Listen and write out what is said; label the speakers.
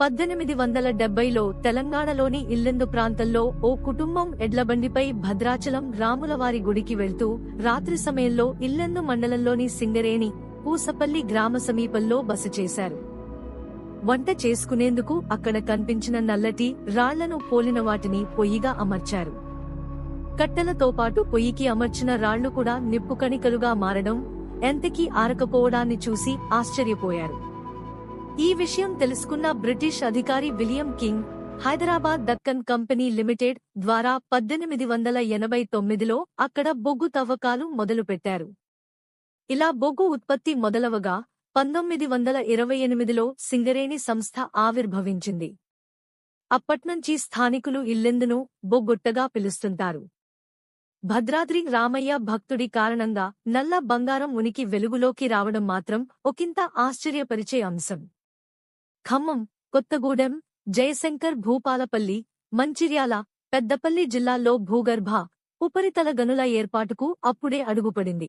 Speaker 1: పద్దెనిమిది వందల డెబ్బైలో తెలంగాణలోని ఇల్లెందు ప్రాంతంలో ఓ కుటుంబం ఎడ్లబండిపై భద్రాచలం రాములవారి గుడికి వెళ్తూ రాత్రి సమయంలో ఇల్లెందు మండలంలోని సింగరేణి పూసపల్లి గ్రామ సమీపంలో బస చేశారు. వంట చేసుకునేందుకు అక్కడ కనిపించిన నల్లటి రాళ్ళను పోలిన వాటిని పొయ్యిగా అమర్చారు. కట్టెలతో పాటు పొయ్యికి అమర్చిన రాళ్ళు కూడా నిప్పు కణికలుగా మారడం ఎంతకీ ఆరకపోవడాన్ని చూసి ఆశ్చర్యపోయారు. ఈ విషయం తెలుసుకున్న బ్రిటిష్ అధికారి William King Hyderabad Deccan company limited ద్వారా పద్దెనిమిది వందల ఎనభై తొమ్మిదిలో అక్కడ బొగ్గు తవ్వకాలు మొదలుపెట్టారు. ఇలా బొగ్గు ఉత్పత్తి మొదలవగా పంతొమ్మిది వందల ఇరవై ఎనిమిదిలో సింగరేణి సంస్థ ఆవిర్భవించింది. అప్పట్నుంచి స్థానికులు ఇల్లెందును బొగ్గొట్టగా పిలుస్తుంటారు. భద్రాద్రి రామయ్య భక్తుడి కారణంగా నల్ల బంగారం ఉనికి వెలుగులోకి రావడం మాత్రం ఒకంత ఆశ్చర్యపరిచే అంశం. ఖమ్మం కొత్తగూడెం జయశంకర్ భూపాలపల్లి మంచిర్యాల పెద్దపల్లి జిల్లాల్లో భూగర్భ ఉపరితల గనుల ఏర్పాటుకు అప్పుడే అడుగుపడింది.